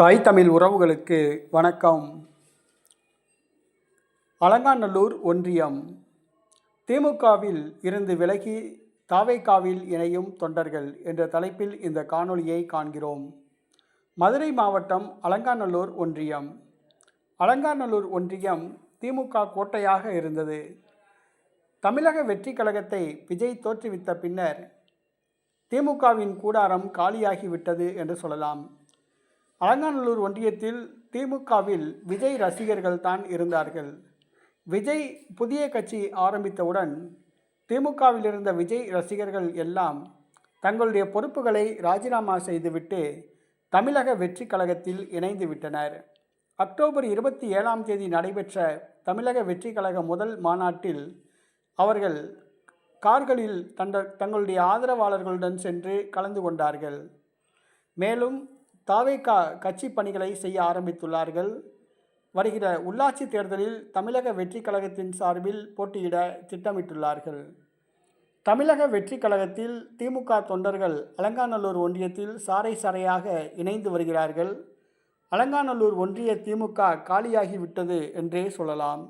தாய் தமிழ் உறவுகளுக்கு வணக்கம். அலங்காநல்லூர் ஒன்றியம். திமுகவில் இருந்து விலகி தாவேக்காவில் இணையும் தொண்டர்கள் என்ற தலைப்பில் இந்த காணொளியை காண்கிறோம். மதுரை மாவட்டம் அலங்காநல்லூர் ஒன்றியம். அலங்காநல்லூர் ஒன்றியம் திமுக கோட்டையாக இருந்தது. தமிழக வெற்றி கழகத்தை விஜய் தோற்றுவித்த பின்னர் திமுகவின் கூடாரம் காலியாகிவிட்டது என்று சொல்லலாம். அலங்காநல்லூர் ஒன்றியத்தில் திமுகவில் விஜய் ரசிகர்கள் தான் இருந்தார்கள். விஜய் புதிய கட்சி ஆரம்பித்தவுடன் திமுகவில் இருந்த விஜய் ரசிகர்கள் எல்லாம் தங்களுடைய பொறுப்புகளை ராஜினாமா செய்துவிட்டு தமிழக வெற்றி கழகத்தில் இணைந்து விட்டனர். அக்டோபர் இருபத்தி ஏழாம் தேதி நடைபெற்ற தமிழக வெற்றி கழக முதல் மாநாட்டில் அவர்கள் கார்களில் தண்ட தங்களுடைய ஆதரவாளர்களுடன் சென்று கலந்து கொண்டார்கள். மேலும் தாவேகா கட்சி பணிகளை செய்ய ஆரம்பித்துள்ளார்கள். வருகிற உள்ளாட்சி தேர்தலில் தமிழக வெற்றி கழகத்தின் சார்பில் போட்டியிட திட்டமிட்டுள்ளார்கள். தமிழக வெற்றி கழகத்தில் திமுக தொண்டர்கள் அலங்காநல்லூர் ஒன்றியத்தில் சாறை சாறையாக இணைந்து வருகிறார்கள். அலங்காநல்லூர் ஒன்றிய திமுக காலியாகிவிட்டது என்றே சொல்லலாம்.